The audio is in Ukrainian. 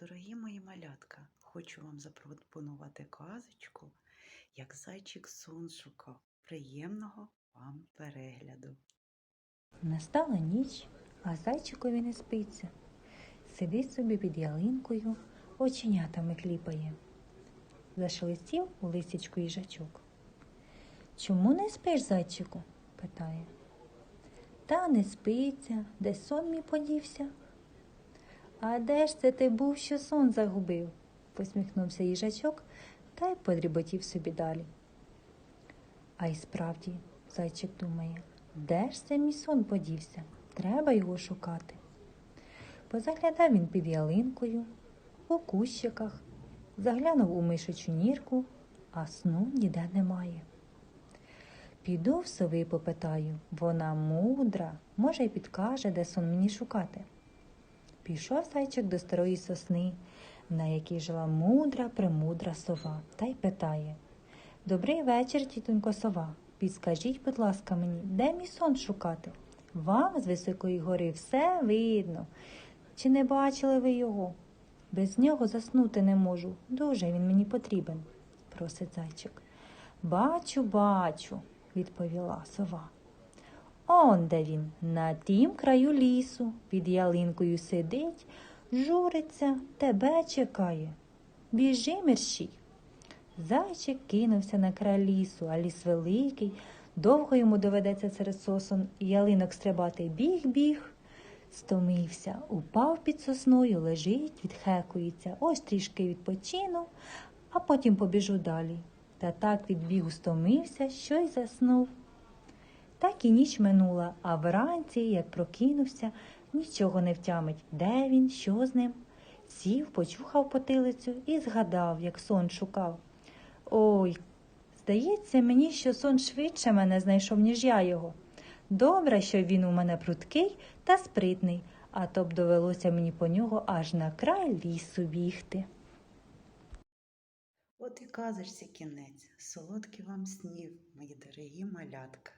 Дорогі мої малятка, хочу вам запропонувати казочку, як зайчик сон. Приємного вам перегляду. Настала ніч, а зайчикові не спиться. Сидить собі під ялинкою, оченятами кліпає. Зашелестів у лисячку їжачок. Чому не спиш, зайчику? питає. Та не спиться, де сон мій подівся. А де ж це ти був, що сон загубив? посміхнувся їжачок та й подріботів собі далі. А й справді, зайчик думає, де ж це мій сон подівся? Треба його шукати. Позаглядав він під ялинкою, у кущиках, заглянув у мишечу нірку, а сну ніде немає. Піду в сови попитаю, вона мудра, може, й підкаже, де сон мені шукати. Пішов зайчик до старої сосни, на якій жила мудра, премудра сова, та й питає Добрий вечір, тітонько сова. Підскажіть, будь ласка, мені, де мій сон шукати? Вам з високої гори все видно. Чи не бачили ви його? Без нього заснути не можу. Дуже він мені потрібен, просить зайчик. Бачу, бачу, відповіла сова. Он де він, на тім краю лісу, під ялинкою сидить, журиться, тебе чекає. Біжи, мерщій. Зайчик кинувся на край лісу, а ліс великий. Довго йому доведеться серед сосон ялинок стрибати. Біг, біг. Стомився, упав під сосною, лежить, відхекується. Ось трішки відпочину, а потім побіжу далі. Та так від стомився, що й заснув. Так і ніч минула, а вранці, як прокинувся, нічого не втямить, де він, що з ним. Сів, почухав потилицю і згадав, як сон шукав. Ой, здається мені, що сон швидше мене знайшов, ніж я його. Добре, що він у мене прудкий та спритний, а то б довелося мені по нього аж на край лісу бігти. От і казочці кінець. Солодкий вам снів, мої дорогі малятка.